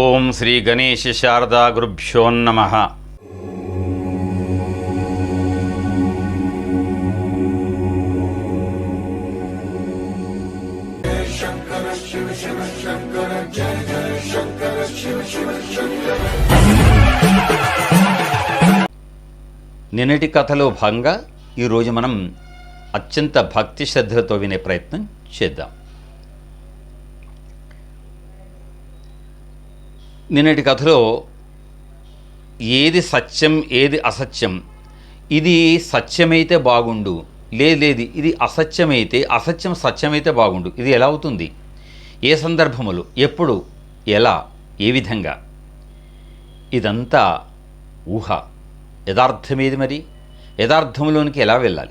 ఓం శ్రీ గణేష శారదా గురుభ్యో నమ. నిన్నటి కథలో భాగంగా ఈరోజు మనం అత్యంత భక్తి శ్రద్ధలతో వినే ప్రయత్నం చేద్దాం. నిన్నటి కథలో ఏది సత్యం ఏది అసత్యం? ఇది సత్యమైతే బాగుండు. లేదు లేదు ఇది అసత్యమైతే అసత్యం సత్యమైతే బాగుండు. ఇది ఎలా అవుతుంది? ఏ సందర్భములు? ఎప్పుడు? ఎలా? ఏ విధంగా? ఇదంతా ఊహ. యథార్థమేది మరి? యథార్థంలోనికి ఎలా వెళ్ళాలి?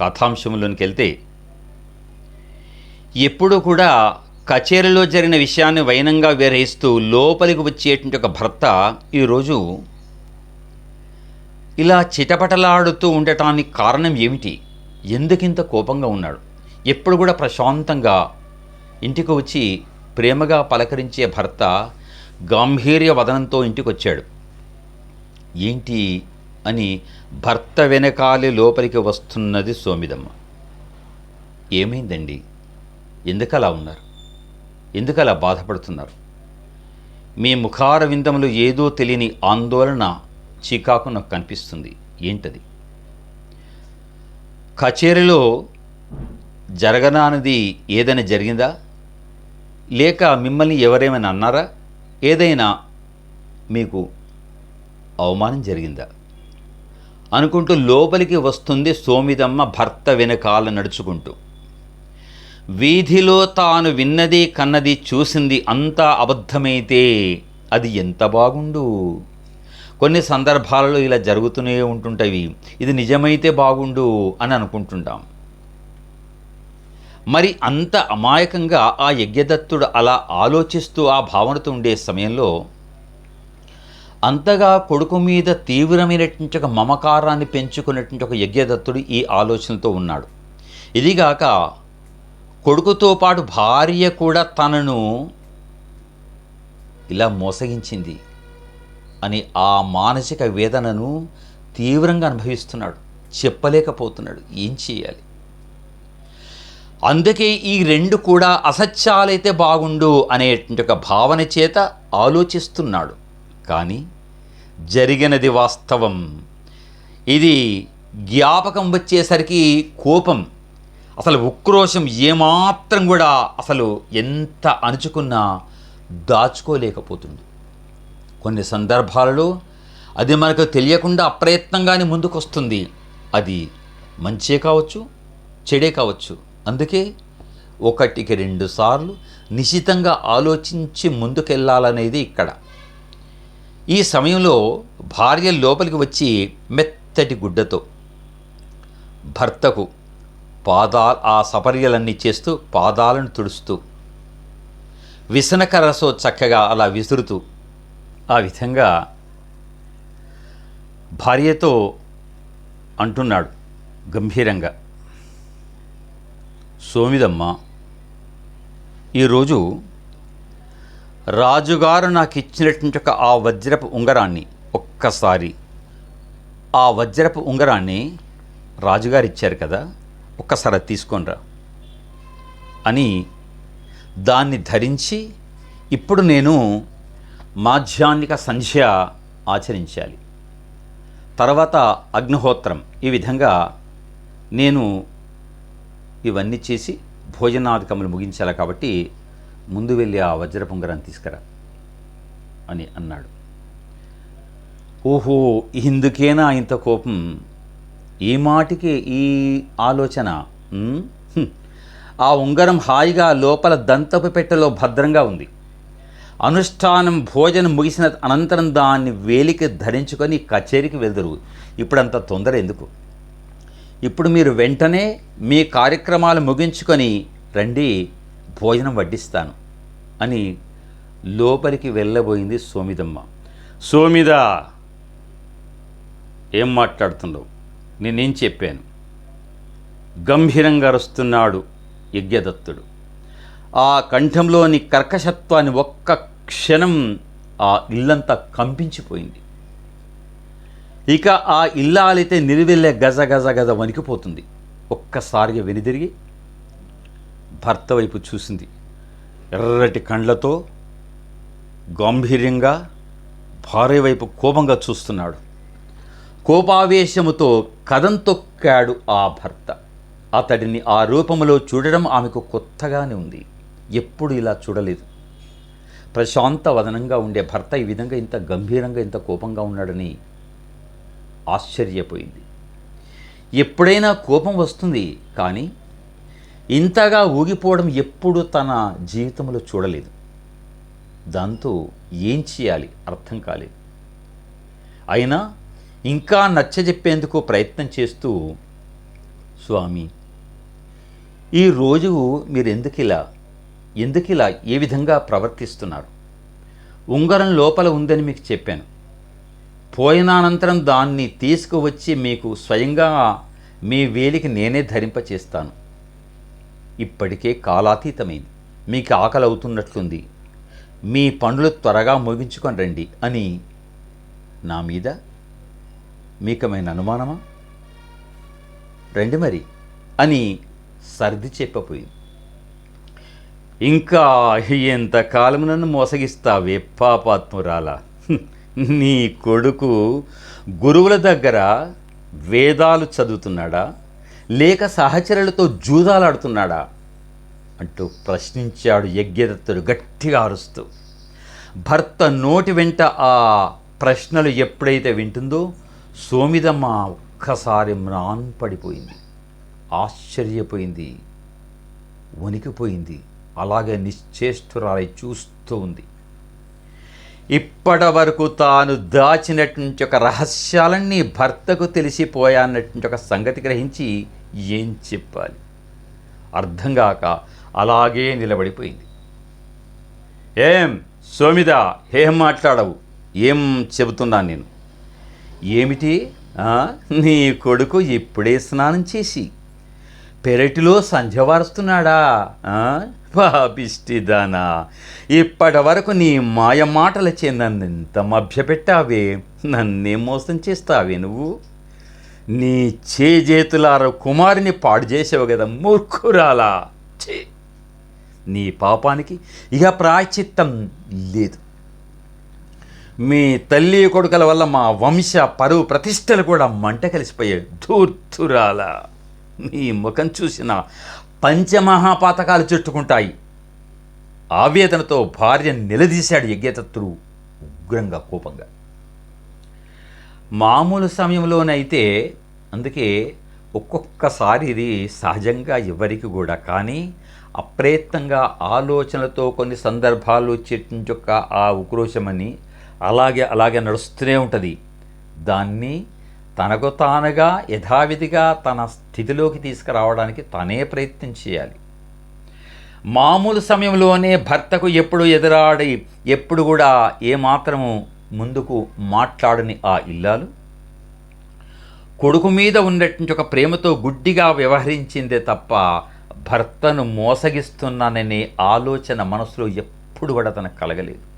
కథాంశంలోనికి వెళ్తే ఎప్పుడూ కూడా కచేరీలో జరిగిన విషయాన్ని వైనంగా విరహిస్తూ లోపలికి వచ్చేటువంటి ఒక భర్త ఈరోజు ఇలా చిటపటలాడుతూ ఉండటానికి కారణం ఏమిటి? ఎందుకింత కోపంగా ఉన్నాడు? ఎప్పుడు కూడా ప్రశాంతంగా ఇంటికి వచ్చి ప్రేమగా పలకరించే భర్త గాంభీర్య వదనంతో ఇంటికి వచ్చాడు ఏంటి అని భర్త వెనకాలి లోపలికి వస్తున్నది సోమిదమ్మ. ఏమైందండి? ఎందుకలా ఉన్నారు? ఎందుకలా బాధపడుతున్నారు? మీ ముఖార విందములు ఏదో తెలియని ఆందోళన చికాకు నాకు కనిపిస్తుంది. ఏంటది? కచేరీలో జరగనానది ఏదైనా జరిగిందా? లేక మిమ్మల్ని ఎవరేమైనా అన్నారా? ఏదైనా మీకు అవమానం జరిగిందా? అనుకుంటూ లోపలికి వస్తుంది సోమిదమ్మ భర్త వెనకాల నడుచుకుంటూ. వీధిలో తాను విన్నది కన్నది చూసింది అంతా అబద్ధమైతే అది ఎంత బాగుండు? కొన్ని సందర్భాలలో ఇలా జరుగుతూనే ఉంటుంటవి. ఇది నిజమైతే బాగుండు అని అనుకుంటుంటాం. మరి అంత అమాయకంగా ఆ యజ్ఞదత్తుడు అలా ఆలోచిస్తూ ఆ భావనతో ఉండే సమయంలో అంతగా కొడుకు మీద తీవ్రమైనటువంటి ఒక మమకారాన్ని పెంచుకున్నటువంటి ఒక యజ్ఞదత్తుడు ఈ ఆలోచనతో ఉన్నాడు. ఇదిగాక కొడుకుతో పాటు భార్య కూడా తనను ఇలా మోసగించింది అని ఆ మానసిక వేదనను తీవ్రంగా అనుభవిస్తున్నాడు. చెప్పలేకపోతున్నాడు. ఏం చేయాలి? అందుకే ఈ రెండు కూడా అసత్యాలైతే బాగుండు అనేటువంటి ఒక భావన చేత ఆలోచిస్తున్నాడు. కానీ జరిగినది వాస్తవం. ఇది జ్ఞాపకం వచ్చేసరికి కోపం. అసలు ఉక్రోషం ఏమాత్రం కూడా అసలు ఎంత అణుచుకున్నా దాచుకోలేకపోతుంది. కొన్ని సందర్భాలలో అది మనకు తెలియకుండా అప్రయత్నంగానే ముందుకొస్తుంది. అది మంచే కావచ్చు చెడే కావచ్చు. అందుకే ఒకటికి రెండు సార్లు నిశితంగా ఆలోచించి ముందుకెళ్ళాలనేది ఇక్కడ. ఈ సమయంలో భార్య లోపలికి వచ్చి మెత్తటి గుడ్డతో భర్తకు పాదా ఆ సపర్యలన్నీ చేస్తూ పాదాలను తుడుస్తూ విసనకరసో చక్కగా అలా విసురుతూ ఆ విధంగా భార్యతో అంటున్నాడు గంభీరంగా. సోమిదమ్మ ఈరోజు రాజుగారు నాకు ఇచ్చినటువంటి ఒక ఆ వజ్రపు ఉంగరాన్ని ఒక్కసారి ఆ వజ్రపు ఉంగరాన్ని రాజుగారు ఇచ్చారు కదా ఒక్కసారి అది తీసుకొనిరా అని దాన్ని ధరించి ఇప్పుడు నేను మాధ్యాన్నిక సంధ్య ఆచరించాలి. తర్వాత అగ్నిహోత్రం. ఈ విధంగా నేను ఇవన్నీ చేసి భోజనాధికములు ముగించాలి కాబట్టి ముందు వెళ్ళి ఆ వజ్ర పొంగరాన్ని తీసుకురా అని అన్నాడు. ఓహో ఇందుకేనా ఇంత కోపం? ఈ మాటికి ఈ ఆలోచన ఆ ఉంగరం హాయిగా లోపల దంతపు పెట్టెలో భద్రంగా ఉంది. అనుష్ఠానం భోజనం ముగిసిన అనంతరం దాన్ని వేలికి ధరించుకొని కచేరీకి వెళ్దరు ఇప్పుడంత తొందర ఎందుకు? ఇప్పుడు మీరు వెంటనే మీ కార్యక్రమాలు ముగించుకొని రండి భోజనం వడ్డిస్తాను అని లోపలికి వెళ్ళబోయింది సోమిదమ్మ. సోమిద! ఏం మాట్లాడుతున్నావు? నేనేం చెప్పాను. గంభీరంగా అరుస్తున్నాడు యజ్ఞదత్తుడు. ఆ కంఠంలోని కర్కశత్వాన్ని ఒక్క క్షణం ఆ ఇల్లంతా కంపించిపోయింది. ఇక ఆ ఇల్లాలైతే నిలువెళ్ళే గజ గజ గజ వణికిపోతుంది. ఒక్కసారిగా వెనుదిరిగి భర్త వైపు చూసింది. ఎర్రటి కండ్లతో గాంభీర్యంగా భార్య వైపు కోపంగా చూస్తున్నాడు. కోపావేశముతో కథం తొక్కాడు ఆ భర్త. అతడిని ఆ రూపంలో చూడడం ఆమెకు కొత్తగానే ఉంది. ఎప్పుడు ఇలా చూడలేదు. ప్రశాంత వదనంగా ఉండే భర్త ఈ విధంగా ఇంత గంభీరంగా ఇంత కోపంగా ఉన్నాడని ఆశ్చర్యపోయింది. ఎప్పుడైనా కోపం వస్తుంది కానీ ఇంతగా ఊగిపోవడం ఎప్పుడు తన జీవితంలో చూడలేదు. దాంతో ఏం చేయాలి? అర్థం కాలేదు. అయినా ఇంకా నచ్చజెప్పేందుకు ప్రయత్నం చేస్తూ స్వామి ఈ రోజు మీరు ఎందుకు ఇలా ఎందుకు ఇలా ఏ విధంగా ప్రవర్తిస్తున్నారు? ఉంగరం లోపల ఉందని మీకు చెప్పాను. పోయినానంతరం దాన్ని తీసుకువచ్చి మీకు స్వయంగా మీ వేలికి నేనే ధరింపచేస్తాను. ఇప్పటికే కాలాతీతమైంది. మీకు ఆకలి అవుతున్నట్లుంది మీ పనులు త్వరగా ముగించుకొని రండి అని నా మీద మీకమైన అనుమానమా? రండి మరి అని సర్ది చెప్పపోయింది ఇంకా ఎంతకాలం నన్ను మోసగిస్తావే పాపాత్మురాల. నీ కొడుకు గురువుల దగ్గర వేదాలు చదువుతున్నాడా? లేక సహచరులతో జూదాలాడుతున్నాడా? అంటూ ప్రశ్నించాడు యజ్ఞదత్తుడు గట్టిగా అరుస్తూ. భర్త నోటి వెంట ఆ ప్రశ్నలు ఎప్పుడైతే వింటుందో సోమిదమ్మ ఒక్కసారి మ్రాన్ పడిపోయింది. ఆశ్చర్యపోయింది. వణికిపోయింది. అలాగే నిశ్చేష్టురాలై చూస్తూ ఉంది. ఇప్పటి వరకు తాను దాచినటువంటి ఒక రహస్యాలన్నీ భర్తకు తెలిసిపోయానటువంటి ఒక సంగతి గ్రహించి ఏం చెప్పాలి? అర్థం కాక అలాగే నిలబడిపోయింది. ఏం సోమిద ఏం మాట్లాడవు. ఏం చెబుతున్నాను నేను? ఏమిటి? నీ కొడుకు ఇప్పుడే స్నానం చేసి పెరటిలో సంధ్యవారుస్తున్నాడా ఆ? పాపిష్టిదానా ఇప్పటి వరకు నీ మాయ మాటలచే నన్ను ఎంత మభ్యపెట్టావే? నన్నే మోసం చేస్తావే నువ్వు? నీ చేజేతులార కుమారుని పాడు చేసావు కదా మూర్ఖురాలా? చే నీ పాపానికి ఇక ప్రాయచిత్తం లేదు. మీ తల్లి కొడుకల వల్ల మా వంశ పరువు ప్రతిష్టలు కూడా మంట కలిసిపోయాయి. ధూర్తురాల మీ ముఖం చూసిన పంచమహాపాతకాలు చుట్టుకుంటాయి. ఆవేదనతో భార్య నిలదీశాడు యజ్ఞతత్తుడు ఉగ్రంగా కోపంగా. మామూలు సమయంలోనైతే అందుకే ఒక్కొక్కసారి ఇది సహజంగా ఎవరికి కూడా కానీ అప్రయత్నంగా ఆలోచనలతో కొన్ని సందర్భాలు చెట్టించొక్క ఆ ఉక్రోషమని అలాగే అలాగే నడుస్తూనే ఉంటుంది. దాన్ని తనకు తానుగా యథావిధిగా తన స్థితిలోకి తీసుకురావడానికి తనే ప్రయత్నం చేయాలి. మామూలు సమయంలోనే భర్తకు ఎప్పుడు ఎదురాడి ఎప్పుడు కూడా ఏమాత్రము ముందుకు మాట్లాడని ఆ ఇల్లాలు. కొడుకు మీద ఉన్నటువంటి ఒక ప్రేమతో గుడ్డిగా వ్యవహరించిందే తప్ప భర్తను మోసగిస్తున్నాననే ఆలోచన మనసులో ఎప్పుడు కూడా తనకు కలగలేదు.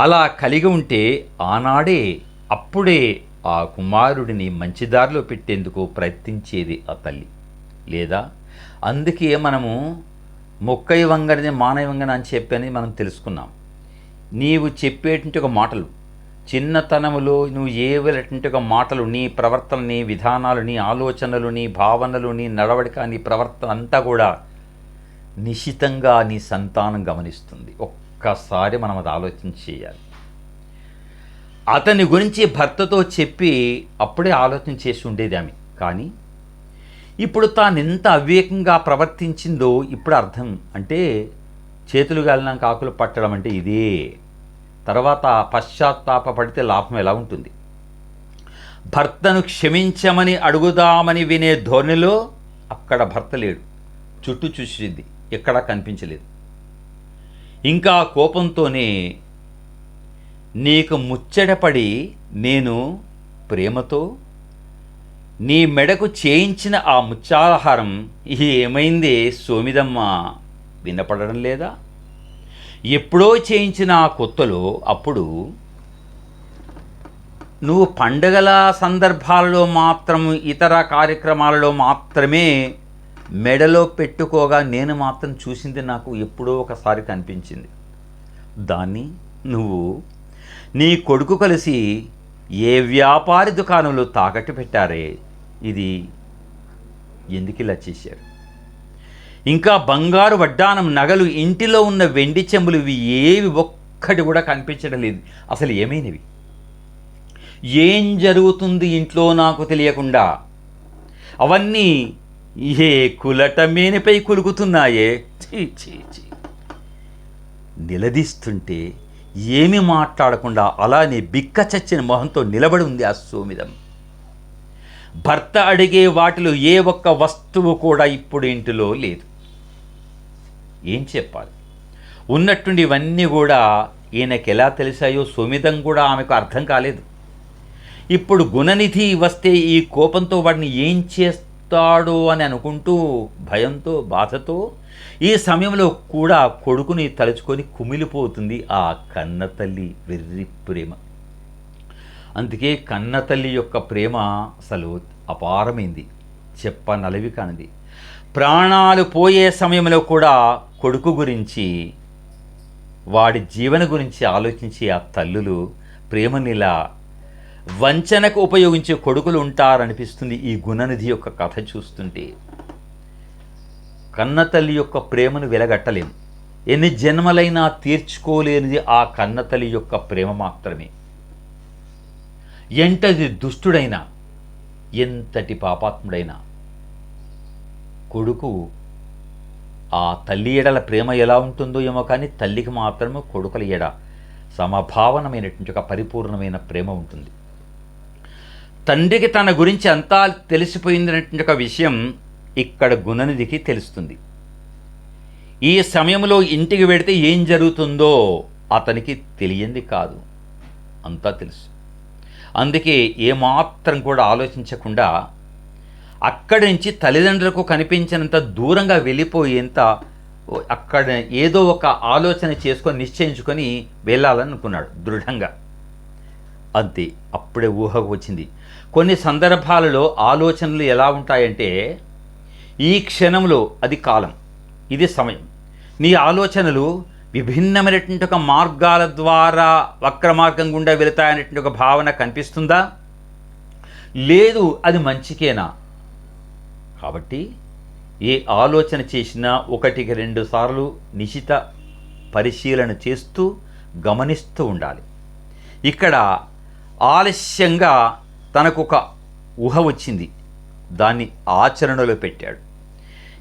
అలా కలిగి ఉంటే ఆనాడే అప్పుడే ఆ కుమారుడిని మంచిదారిలో పెట్టేందుకు ప్రయత్నించేది ఆ తల్లి. లేదా? అందుకే మనము మొక్కై వంగనిది మానవ వంగన అని చెప్పని మనం తెలుసుకున్నాం. నీవు చెప్పేటువంటి ఒక మాటలు చిన్నతనములో నువ్వు ఏవలటువంటి ఒక మాటలు నీ ప్రవర్తన నీ విధానాలు నీ ఆలోచనలు నీ భావనలు నీ నడవడిక నీ ప్రవర్తన అంతా కూడా నిశితంగా నీ సంతానం గమనిస్తుంది. ఒక్కసారి మనం అది ఆలోచన చేయాలి. అతని గురించి భర్తతో చెప్పి అప్పుడే ఆలోచన చేసి ఉండేది ఆమె. కానీ ఇప్పుడు తాను ఎంత అవివేకంగా ప్రవర్తించిందో ఇప్పుడు అర్థం. అంటే చేతులు గాలినాక ఆకులు పట్టడం అంటే ఇదే. తర్వాత పశ్చాత్తాప పడితే లాభం ఎలా ఉంటుంది? భర్తను క్షమించమని అడుగుదామని వినే ధోరణిలో అక్కడ భర్త లేడు. చుట్టూ చూసింది. ఎక్కడా కనిపించలేదు. ఇంకా కోపంతోనే నీకు ముచ్చటపడి నేను ప్రేమతో నీ మెడకు చేయించిన ఆ ముచ్చాలహారం ఏమైంది సోమిదమ్మ? వినపడడం లేదా? ఎప్పుడో చేయించిన ఆ కొత్తలో అప్పుడు నువ్వు పండగల సందర్భాలలో మాత్రం ఇతర కార్యక్రమాలలో మాత్రమే మెడలో పెట్టుకోగా నేను మాత్రం చూసింది నాకు ఎప్పుడో ఒకసారి కనిపించింది. దాన్ని నువ్వు నీ కొడుకు కలిసి ఏ వ్యాపారి దుకాణంలో తాకట్టు పెట్టారే? ఇది ఎందుకు ఇలా చేశారు? ఇంకా బంగారు వడ్డానం నగలు ఇంటిలో ఉన్న వెండి చెంబులు ఇవి ఏవి ఒక్కటి కూడా కనిపించడం లేదు. అసలు ఏమైనవి? ఏం జరుగుతుంది ఇంట్లో నాకు తెలియకుండా? అవన్నీ ఏ కులటమేనిపై కులుకుతున్నాయే చీ చీ చీ నిలదీస్తుంటే ఏమి మాట్లాడకుండా అలానే బిక్క చచ్చిన మొహంతో నిలబడి ఉంది ఆ సోమిదం. భర్త అడిగే వాటిలో ఏ ఒక్క వస్తువు కూడా ఇప్పుడు ఇంటిలో లేదు. ఏం చెప్పాలి? ఉన్నట్టుండి ఇవన్నీ కూడా ఈయనకి ఎలా తెలిసాయో సోమిదం కూడా ఆమెకు అర్థం కాలేదు. ఇప్పుడు గుణనిధి వస్తే ఈ కోపంతో వాడిని ఏం చేస్తాడో అని అనుకుంటూ భయంతో బాధతో ఈ సమయంలో కూడా కొడుకుని తలుచుకొని కుమిలిపోతుంది ఆ కన్న తల్లి వెర్రి ప్రేమ. అందుకే కన్న తల్లి యొక్క ప్రేమ అసలు అపారమైంది చెప్పనలవి కానిది. ప్రాణాలు పోయే సమయంలో కూడా కొడుకు గురించి వాడి జీవన గురించి ఆలోచించి ఆ తల్లులు ప్రేమనిలా వంచనకు ఉపయోగించే కొడుకులు ఉంటారనిపిస్తుంది ఈ గుణనిధి యొక్క కథ చూస్తుంటే. కన్నతల్లి యొక్క ప్రేమను వెలగట్టలేము. ఎన్ని జన్మలైనా తీర్చుకోలేనిది ఆ కన్నతల్లి యొక్క ప్రేమ మాత్రమే. ఎంతటి దుష్టుడైనా ఎంతటి పాపాత్ముడైనా కొడుకు ఆ తల్లి ఎడల ప్రేమ ఎలా ఉంటుందో ఏమో కానీ తల్లికి మాత్రమే కొడుకుల ఎడ సమభావనమైనటువంటి ఒక పరిపూర్ణమైన ప్రేమ ఉంటుంది. తండ్రికి తన గురించి అంతా తెలిసిపోయిందనేటువంటి ఒక విషయం ఇక్కడ గుణనిధికి తెలుస్తుంది. ఈ సమయంలో ఇంటికి వెడితే ఏం జరుగుతుందో అతనికి తెలియంది కాదు. అంతా తెలుసు. అందుకే ఏమాత్రం కూడా ఆలోచించకుండా అక్కడి నుంచి తల్లిదండ్రులకు కనిపించినంత దూరంగా వెళ్ళిపోయేంత అక్కడ ఏదో ఒక ఆలోచన చేసుకొని నిశ్చయించుకొని వెళ్ళాలని అనుకున్నాడు దృఢంగా. అంతే అప్పుడే ఊహకు వచ్చింది. కొన్ని సందర్భాలలో ఆలోచనలు ఎలా ఉంటాయంటే ఈ క్షణంలో అది కాలం ఇది సమయం. నీ ఆలోచనలు విభిన్నమైనటువంటి ఒక మార్గాల ద్వారా వక్ర మార్గం గుండా వెళతాయనేటువంటి ఒక భావన కనిపిస్తుందా? లేదు అది మంచికేనా? కాబట్టి ఏ ఆలోచన చేసినా ఒకటికి రెండు సార్లు నిశిత పరిశీలన చేస్తూ గమనిస్తూ ఉండాలి. ఇక్కడ ఆలస్యంగా తనకు ఒక ఊహ వచ్చింది. దాన్ని ఆచరణలో పెట్టాడు.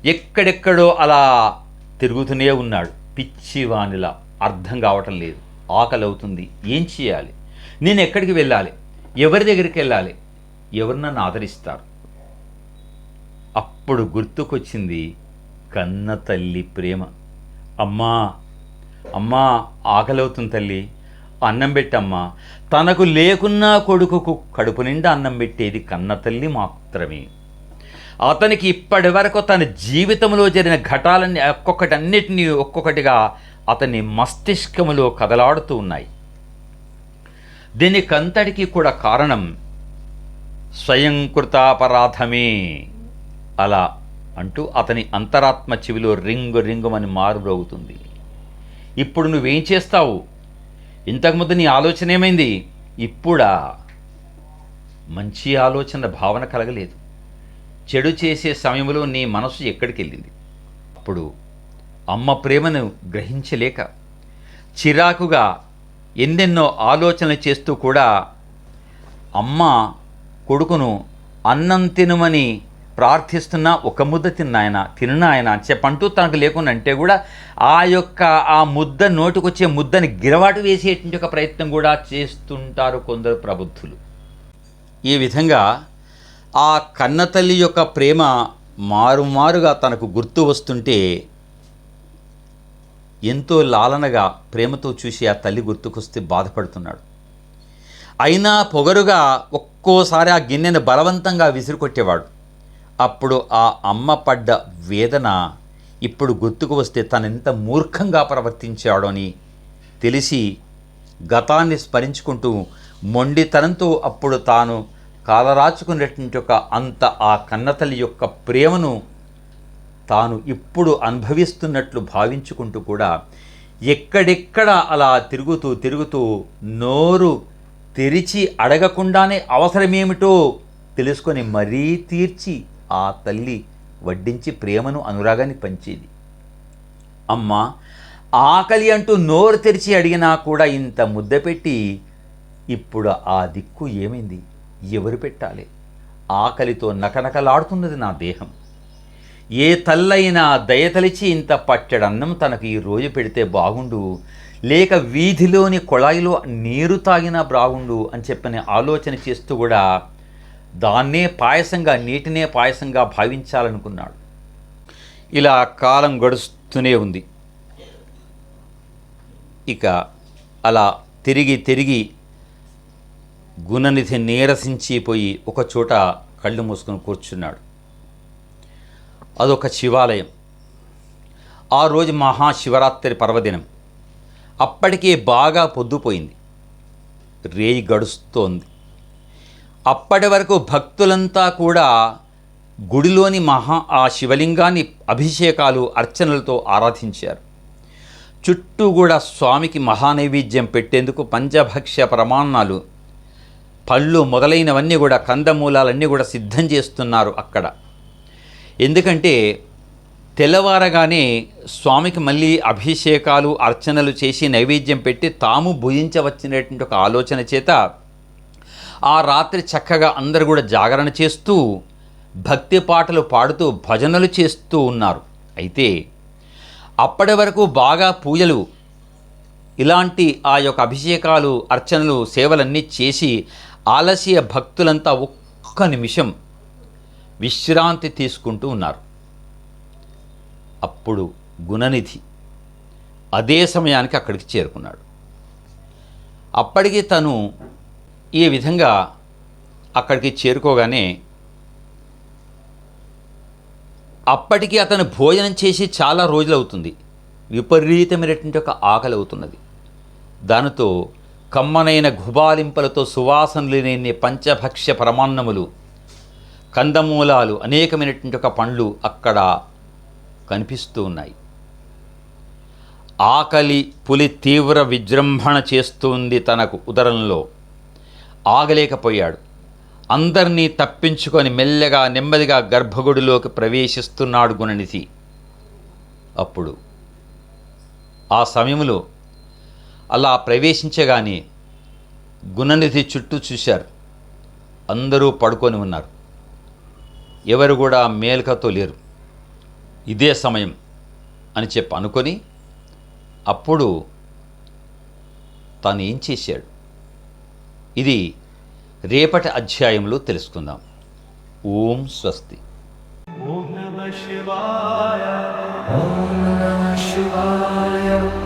ఎక్కడెక్కడో అలా తిరుగుతూనే ఉన్నాడు. పిచ్చివానిలా అర్థం కావటం లేదు. ఆకలి అవుతుంది ఏం చేయాలి? నేను ఎక్కడికి వెళ్ళాలి? ఎవరి దగ్గరికి వెళ్ళాలి? ఎవరు నన్ను ఆదరిస్తారు? అప్పుడు గుర్తుకొచ్చింది కన్న తల్లి ప్రేమ. అమ్మా అమ్మా ఆకలవుతుంది తల్లి. అన్నం పెట్టమ్మా. తనకు లేకున్నా కొడుకుకు కడుపు నిండా అన్నం పెట్టేది కన్నతల్లి మాత్రమే. అతనికి ఇప్పటి వరకు తన జీవితంలో జరిగిన ఘటాలన్నీ ఒక్కొక్కటి అన్నిటినీ ఒక్కొక్కటిగా అతని మస్తిష్కములో కదలాడుతూ ఉన్నాయి. దీనికంతటికీ కూడా కారణం స్వయంకృతాపరాధమే అలా అంటూ అతని అంతరాత్మ చెవిలో రింగు రింగుమని మారుబ్రోగుతుంది ఇప్పుడు నువ్వేం చేస్తావు? ఇంతకుముందు నీ ఆలోచన ఏమైంది? ఇప్పుడా? మంచి ఆలోచన భావన కలగలేదు. చెడు చేసే సమయంలో నీ మనసు ఎక్కడికి వెళ్ళింది అప్పుడు అమ్మ ప్రేమను గ్రహించలేక చిరాకుగా ఎన్నెన్నో ఆలోచనలు చేస్తూ కూడా అమ్మ కొడుకును అన్నం తినమని ప్రార్థిస్తున్నా ఒక ముద్ద తిన్నాయన తిన్నాయన అని చెప్పంటూ తనకు లేకుండా అంటే కూడా ఆ యొక్క ఆ ముద్ద నోటికొచ్చే ముద్దని గిరవాటు వేసేటువంటి ఒక ప్రయత్నం కూడా చేస్తుంటారు కొందరు ప్రబుద్ధులు. ఈ విధంగా ఆ కన్నతల్లి యొక్క ప్రేమ మారుమారుగా తనకు గుర్తు వస్తుంటే ఎంతో లాలనగా ప్రేమతో చూసి ఆ తల్లి గుర్తుకొస్తే బాధపడుతున్నాడు. అయినా పొగరుగా ఒక్కోసారి ఆ గిన్నెను బలవంతంగా విసిరికొట్టేవాడు. అప్పుడు ఆ అమ్మ పడ్డ వేదన ఇప్పుడు గుర్తుకు వస్తే తనెంత మూర్ఖంగా ప్రవర్తించాడో అని తెలిసి గతాన్ని స్మరించుకుంటూ మొండితనంతో అప్పుడు తాను కాలరాచుకున్నటువంటి ఒక అంత ఆ కన్నతల్లి యొక్క ప్రేమను తాను ఇప్పుడు అనుభవిస్తున్నట్లు భావించుకుంటూ కూడా ఎక్కడెక్కడ అలా తిరుగుతూ తిరుగుతూ నోరు తెరిచి అడగకుండానే అవసరమేమిటో తెలుసుకొని మరీ తీర్చి ఆ తల్లి వడ్డించి ప్రేమను అనురాగాన్ని పంచేది. అమ్మా ఆకలి అంటూ నోరు తెరిచి అడిగినా కూడా ఇంత ముద్ద పెట్టి ఇప్పుడు ఆ దిక్కు ఏమైంది? ఎవరు పెట్టాలి? ఆకలితో నకనకలాడుతున్నది నా దేహం. ఏ తల్లైనా దయతలిచి ఇంత పట్టెడన్నం తనకు ఈ రోజు పెడితే బాగుండు. లేక వీధిలోని కొళాయిలో నీరు తాగినా బాగుండు అని చెప్పని ఆలోచన చేస్తూ కూడా దాన్నే పాయసంగా నీటినే పాయసంగా భావించాలనుకున్నాడు. ఇలా కాలం గడుస్తూనే ఉంది. ఇక అలా తిరిగి తిరిగి గుణనిధి నీరసించిపోయి ఒక చోట కళ్ళు మూసుకొని కూర్చున్నాడు. అదొక శివాలయం. ఆ రోజు మహాశివరాత్రి పర్వదినం. అప్పటికే బాగా పొద్దుపోయింది. రేయి గడుస్తోంది. అప్పటి వరకు భక్తులంతా కూడా గుడిలోని మహా ఆ శివలింగాన్ని అభిషేకాలు అర్చనలతో ఆరాధించారు. చుట్టూ కూడా స్వామికి మహానైవేద్యం పెట్టేందుకు పంచభక్ష్య ప్రమాణాలు పళ్ళు మొదలైనవన్నీ కూడా కందమూలాలన్నీ కూడా సిద్ధం చేస్తున్నారు అక్కడ. ఎందుకంటే తెల్లవారగానే స్వామికి మళ్ళీ అభిషేకాలు అర్చనలు చేసి నైవేద్యం పెట్టి తాము భుజించవచ్చినటువంటి ఒక ఆలోచన చేత ఆ రాత్రి చక్కగా అందరు కూడా జాగరణ చేస్తూ భక్తి పాటలు పాడుతూ భజనలు చేస్తూ ఉన్నారు. అయితే అప్పటి వరకు బాగా పూజలు ఇలాంటి ఆ యొక్క అభిషేకాలు అర్చనలు సేవలన్నీ చేసి ఆలస్య భక్తులంతా ఒక్క నిమిషం విశ్రాంతి తీసుకుంటూ ఉన్నారు. అప్పుడు గుణనిధి అదే సమయానికి అక్కడికి చేరుకున్నాడు. అప్పటికి తను ఈ విధంగా అక్కడికి చేరుకోగానే అప్పటికి అతను భోజనం చేసి చాలా రోజులు అవుతుంది విపరీతమైనటువంటి ఒక ఆకలి అవుతున్నది దానితో కమ్మనైన గుబాలింపలతో సువాసనలు లేని పంచభక్ష్య పరమాన్నములు కందమూలాలు అనేకమైనటువంటి ఒక పండ్లు అక్కడ కనిపిస్తూ ఉన్నాయి. ఆకలి పులి తీవ్ర విజృంభణ చేస్తుంది తనకు ఉదరంలో. ఆగలేకపోయాడు. అందరినీ తప్పించుకొని మెల్లగా నెమ్మదిగా గర్భగుడిలోకి ప్రవేశిస్తున్నాడు గుణనిధి. అప్పుడు ఆ సమయంలో అలా ప్రవేశించగానే గుణనిధి చుట్టూ చూశారు. అందరూ పడుకొని ఉన్నారు. ఎవరు కూడా మేలుకతో లేరు. ఇదే సమయం అని చెప్పి అనుకొని అప్పుడు తాను ఏం చేశాడు? ఇది రేపటి అధ్యాయంలో తెలుసుకుందాం. ఓం స్వస్తి. ఓం నమ శివాయ. ఓం నమ శివాయ.